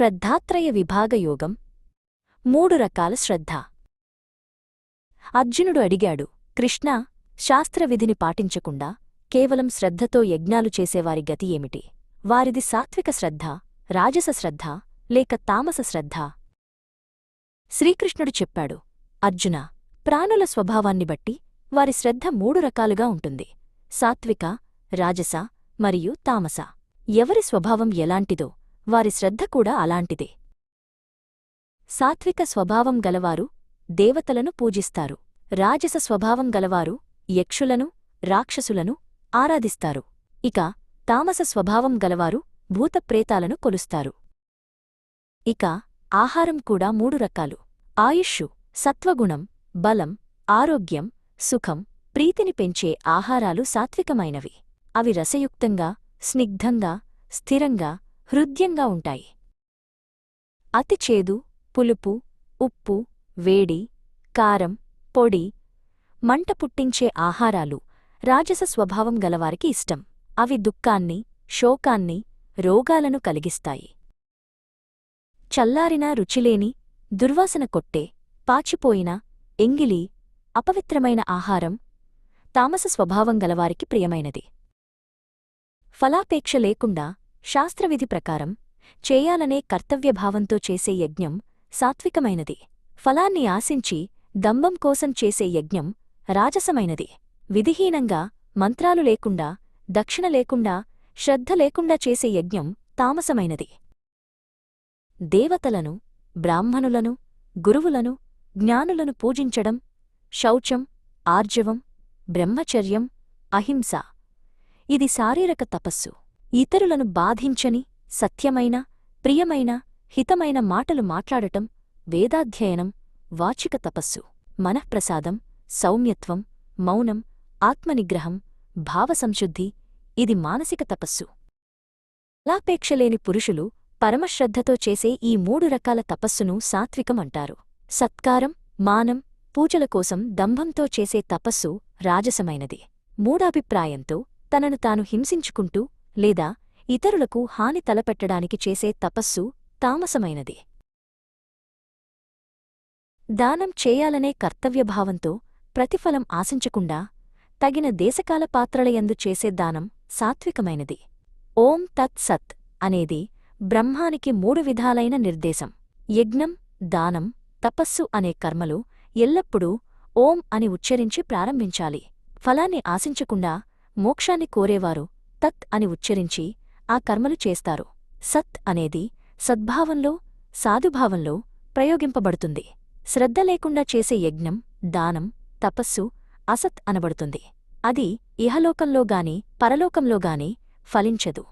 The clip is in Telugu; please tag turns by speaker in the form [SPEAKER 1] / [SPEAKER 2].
[SPEAKER 1] శ్రద్ధాత్రయ విభాగయోగం మూడు రకాల శ్రద్ధ. అర్జునుడు అడిగాడు కృష్ణా శాస్త్రవిధిని పాటించకుండా కేవలం శ్రద్ధతో యజ్ఞాలు చేసేవారి గతి ఏమిటి? వారిది సాత్విక శ్రద్ధ రాజస శ్రద్ధ లేక తామస శ్రద్ధ? శ్రీకృష్ణుడు చెప్పాడు అర్జున ప్రాణుల స్వభావాన్ని బట్టి వారి శ్రద్ధ మూడు రకాలుగా ఉంటుంది. సాత్విక రాజస మరియు తామస. ఎవరి స్వభావం ఎలాంటిదో వారి శ్రద్ధ కూడా అలాంటిదే. సాత్విక స్వభావం గలవారు దేవతలను పూజిస్తారు. రాజస స్వభావం గలవారు యక్షులను రాక్షసులను ఆరాధిస్తారు. ఇక తామస స్వభావం గలవారు భూతప్రేతాలను కొలుస్తారు. ఇక ఆహారం కూడా మూడు రకాలు. ఆయుష్షు సత్వగుణం బలం ఆరోగ్యం సుఖం ప్రీతిని పెంచే ఆహారాలు సాత్వికమైనవి. అవి రసయుక్తంగా స్నిగ్ధంగా స్థిరంగా హృద్యంగా ఉంటాయి. అతి చేదు పులుపు ఉప్పు వేడి కారం పొడి మంట పుట్టించే ఆహారాలు రాజస స్వభావం గలవారికి ఇష్టం. అవి దుఃఖాన్ని శోకాన్ని రోగాలను కలిగిస్తాయి. చల్లారిన రుచిలేని దుర్వాసన కొట్టే పాచిపోయిన ఎంగిలి అపవిత్రమైన ఆహారం తామస స్వభావం గలవారికి ప్రియమైనది. ఫలాపేక్ష లేకుండా శాస్త్రవిధి ప్రకారం చేయాలనే కర్తవ్యభావంతో చేసే యజ్ఞం సాత్వికమైనది. ఫలాన్ని ఆశించి దంభం కోసం చేసే యజ్ఞం రాజసమైనది. విధిహీనంగా మంత్రాలు లేకుండా దక్షిణ లేకుండా శ్రద్ధ లేకుండా చేసే యజ్ఞం తామసమైనది. దేవతలను బ్రాహ్మణులను గురువులను జ్ఞానులను పూజించడం శౌచం ఆర్జవం బ్రహ్మచర్యం అహింస. ఇది శారీరక తపస్సు. ఇతరులను బాధించని సత్యమైన ప్రియమైన హితమైన మాటలు మాట్లాడటం వేదాధ్యయనం వాచిక తపస్సు. మనఃప్రసాదం సౌమ్యత్వం మౌనం ఆత్మనిగ్రహం భావసంశుద్ధి ఇది మానసిక తపస్సు. లాపేక్షలేని పురుషులు పరమశ్రద్ధతో చేసే ఈ మూడు రకాల తపస్సును సాత్వికమంటారు సత్కారం మానం పూజల కోసం దంభంతో చేసే తపస్సు రాజసమైనది. మూడాభిప్రాయంతో తనను తాను హింసించుకుంటూ లేదా ఇతరులకు హాని తలపెట్టడానికి చేసే తపస్సు తామసమైనది. దానం చేయాలనే కర్తవ్యభావంతో ప్రతిఫలం ఆశించకుండా తగిన దేశకాల పాత్రలయందు చేసే దానం సాత్వికమైనది. ఓం తత్ సత్ అనేది బ్రహ్మానికి మూడు విధాలైన నిర్దేశం. యజ్ఞం దానం తపస్సు అనే కర్మలు ఎల్లప్పుడూ ఓం అని ఉచ్చరించి ప్రారంభించాలి. ఫలాన్ని ఆశించకుండా మోక్షాన్ని కోరేవారు తత్ అని ఉచ్చరించి ఆ కర్మలు చేస్తారు. సత్ అనేది సద్భావంలో సాధుభావంలో ప్రయోగింపబడుతుంది. శ్రద్ధ లేకుండా చేసే యజ్ఞం దానం తపస్సు అసత్ అనబడుతుంది. అది ఇహలోకంలోగాని పరలోకంలోగాని ఫలించదు.